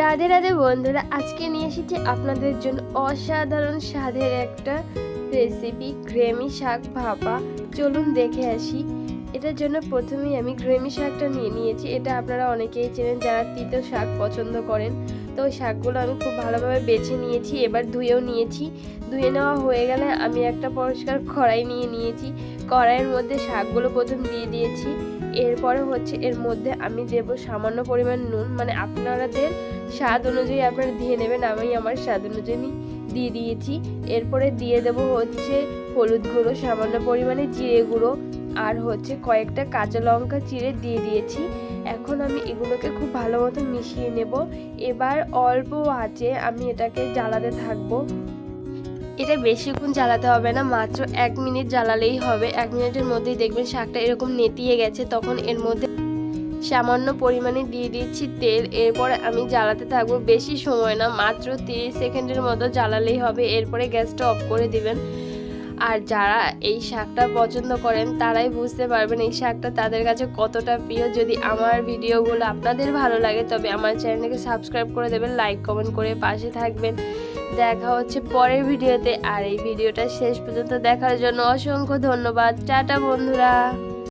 রাধে রাধে বন্ধুরা, আজকে নিয়ে এসেছি আপনাদের জন্য অসাধারণ স্বাদের একটা রেসিপি গ্রেমি শাক ভাপা। চলুন দেখে আসি। এটার জন্য প্রথমেই আমি গ্রেমি শাকটা নিয়ে নিয়েছি। এটা আপনারা অনেকেই চেনেন, যারা তিতো শাক পছন্দ করেন। তো ওই শাকগুলো আমি খুব ভালোভাবে বেছে নিয়েছি, এবার ধুয়েও নিয়েছি। ধুয়ে নেওয়া হয়ে গেলে আমি একটা পরিষ্কার কড়াই নিয়ে নিয়েছি। কড়াইয়ের মধ্যে শাকগুলো প্রথম দিয়ে দিয়েছি। এরপরে হচ্ছে এর মধ্যে আমি দেব সামান্য পরিমাণ নুন মানে আপনাদের স্বাদ অনুযায়ী আপনারা দিয়ে নেবেন, আমি আমার স্বাদ অনুযায়ী দিয়ে দিয়েছি। এরপরে দিয়ে দেব হচ্ছে হলুদ গুঁড়ো, সামান্য পরিমাণে জিরে গুঁড়ো, আর হচ্ছে কয়েকটা কাঁচা লঙ্কা চিড়ে দিয়ে দিয়েছি। এখন আমি এগুলোকে খুব ভালো মতো মিশিয়ে নেব। এবার অল্প আঁচে আমি এটাকে জ্বালাতে থাকব। এটা বেশিক্ষণ জ্বালাতে হবে না, মাত্র এক মিনিট জ্বালালেই হবে। এক মিনিটের মধ্যেই দেখবেন শাকটা এরকম নেতিয়ে গেছে, তখন এর মধ্যে সামান্য পরিমাণে দিয়ে দিচ্ছি তেল। এরপরে আমি জ্বালাতে থাকব বেশি সময় না, মাত্র তিরিশ সেকেন্ডের মতো জ্বালালেই হবে। এরপরে গ্যাসটা অফ করে দিবেন। আর যারা এই শাকটা পছন্দ করেন, তারাই বুঝতে পারবেন এই শাকটা তাদের কাছে কতটা প্রিয়। যদি আমার ভিডিওগুলো আপনাদের ভালো লাগে, তবে আমার চ্যানেলকে সাবস্ক্রাইব করে দেবেন, লাইক, কমেন্ট করে পাশে থাকবেন। দেখা হচ্ছে পরের ভিডিওতে, আর এই ভিডিওটা শেষ পর্যন্ত দেখার জন্য অসংখ্য ধন্যবাদ। টাটা, বন্ধুরা।